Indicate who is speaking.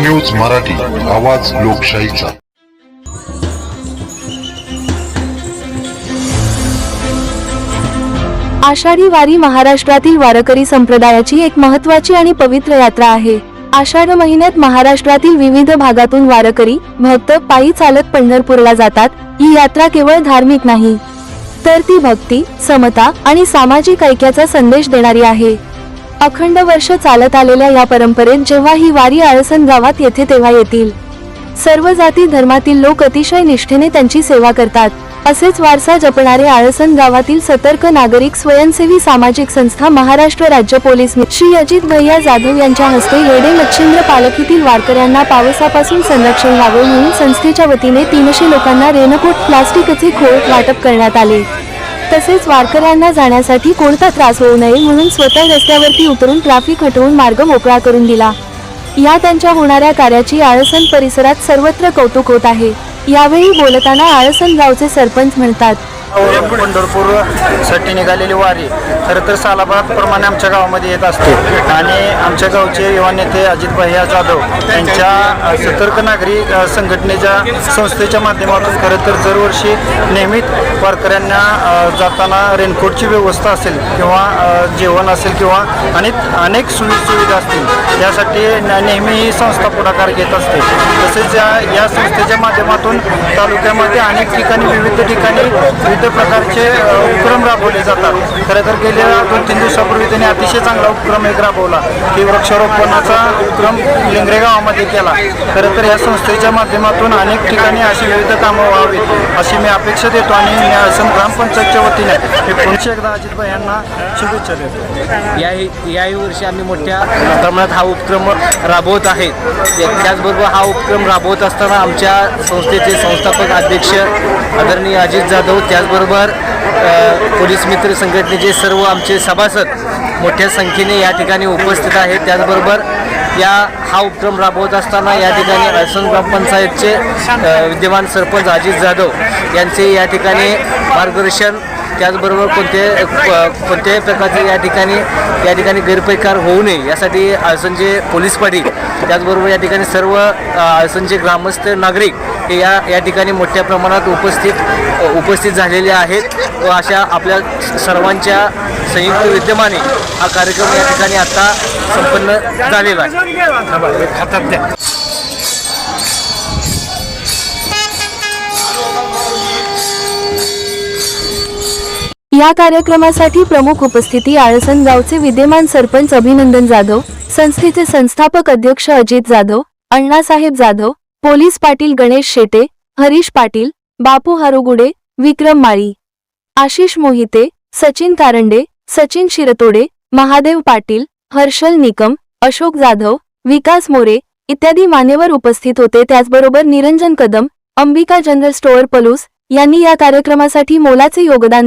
Speaker 1: News Marathi आवाज लोकशाहीचा.
Speaker 2: आषाढी वारी महाराष्ट्रातील वारकरी संप्रदायाची एक महत्वाची आणि पवित्र यात्रा आहे. आषाढ महिन्यात महाराष्ट्रातील विविध भागातून वारकरी भक्त पायी चालत पंढरपूरला जातात. ही यात्रा केवळ धार्मिक नाही तर ती भक्ती समता आणि सामाजिक ऐक्याचा संदेश देणारी आहे. अखंड वर्ष चालत आलेल्या या परंपरेत जेव्हा ही वारी आळसन गावात येथे तेव्हा येतील. सर्व जाती धर्मातील लोक अतिशय निष्ठेने त्यांची सेवा करतात. असेच वारसा जपणारे आळसन गावातील सतर्क नागरिक स्वयंसेवी सामाजिक संस्था महाराष्ट्र राज्य पोलीस श्री अजित भैया जाधव यांच्या हस्ते येडे मच्छिंद्र पालखीतील वारकऱ्यांना पावसापासून संरक्षण व्हावे म्हणून संस्थेच्या वतीने तीनशे लोकांना रेनकोट प्लास्टिकचे खोळ वाटप करण्यात आले. तसेच वारकऱ्यांना जाण्यासाठी कोणता त्रास होऊ नये म्हणून स्वतः रस्त्यावरती उतरून ट्रॅफिक हटवून मार्ग मोकळा करून दिला. या त्यांच्या होणाऱ्या कार्याची आळसन परिसरात सर्वत्र कौतुक होत आहे. यावेळी बोलताना आळसन गावचे सरपंच म्हणतात
Speaker 3: पंढरपूरसाठी निघालेली वारी खरं तर सालाबादप्रमाणे आमच्या गावामध्ये येत असते. आणि आमच्या गावचे युवा नेते अजित भैया जाधव यांच्या सतर्क नागरी संघटनेच्या संस्थेच्या माध्यमातून खरं तर दरवर्षी नियमित वारकऱ्यांना जाताना रेनकोटची व्यवस्था असेल किंवा जेवण असेल किंवा अनेक अनेक सोयी सुविधा असतील यासाठी न- नेहमी ही संस्था पुढाकार घेत असते. तसेच या संस्थेच्या माध्यमातून तालुक्यामध्ये अनेक ठिकाणी विविध ठिकाणी विविध प्रकारचे उपक्रम राबवले जातात. खरं तर गेल्या दोन तीन दिवसापूर्वी त्यांनी अतिशय चांगला उपक्रम एक राबवला की वृक्षारोपणाचा उपक्रम लिंगरे गावामध्ये केला. खरं तर या संस्थेच्या माध्यमातून अनेक ठिकाणी अशी विविध कामं व्हावीत अशी मी अपेक्षा देतो आणि मी असं ग्रामपंचायतच्या वतीने मी पुन्हा एकदा अजित यांना शुभेच्छा देतो.
Speaker 4: याही याही वर्षी आम्ही मोठ्या प्रमाणात हा उपक्रम राबवत आहेत. त्याचबरोबर हा उपक्रम राबवत असताना आमच्या संस्थेचे संस्थापक अध्यक्ष आदरणीय अजित जाधव त्याच त्याचबरोबर पोलीस मित्र संघटनेचे सर्व आमचे सभासद मोठ्या संख्येने या ठिकाणी उपस्थित आहेत. त्याचबरोबर या हा उपक्रम राबवत असताना या ठिकाणी अडसन ग्रामपंचायतचे विद्यमान सरपंच अजित जाधव यांचे या ठिकाणी मार्गदर्शन त्याचबरोबर कोणते कोणत्याही प्रकारचे या ठिकाणी या ठिकाणी गैरप्रकार होऊ नये यासाठी आळसनचे पोलीस पाटील त्याचबरोबर या ठिकाणी सर्व अ, ग्रामस्थ नागरिक हे या या ठिकाणी मोठ्या प्रमाणात उपस्थित उपस्थित झालेले आहेत व अशा आपल्या सर्वांच्या संयुक्त विद्यमाने हा कार्यक्रम या ठिकाणी आता संपन्न झालेला आहे.
Speaker 2: या कार्यक्रमासाठी प्रमुख उपस्थिती आळसन गावचे विद्यमान सरपंच अभिनंदन जाधव संस्थेचे संस्थापक अध्यक्ष अजित जाधव अण्णासाहेब जाधव पोलीस पाटील गणेश शेटे हरीश पाटील बापू हारुगुडे विक्रम माळी आशिष मोहिते सचिन कारंडे सचिन शिरतोडे महादेव पाटील हर्षल निकम अशोक जाधव विकास मोरे इत्यादी मान्यवर उपस्थित होते. त्याचबरोबर निरंजन कदम अंबिका जनरल स्टोअर पलूस यांनी या कार्यक्रमासाठी मोलाचे योगदान दिले.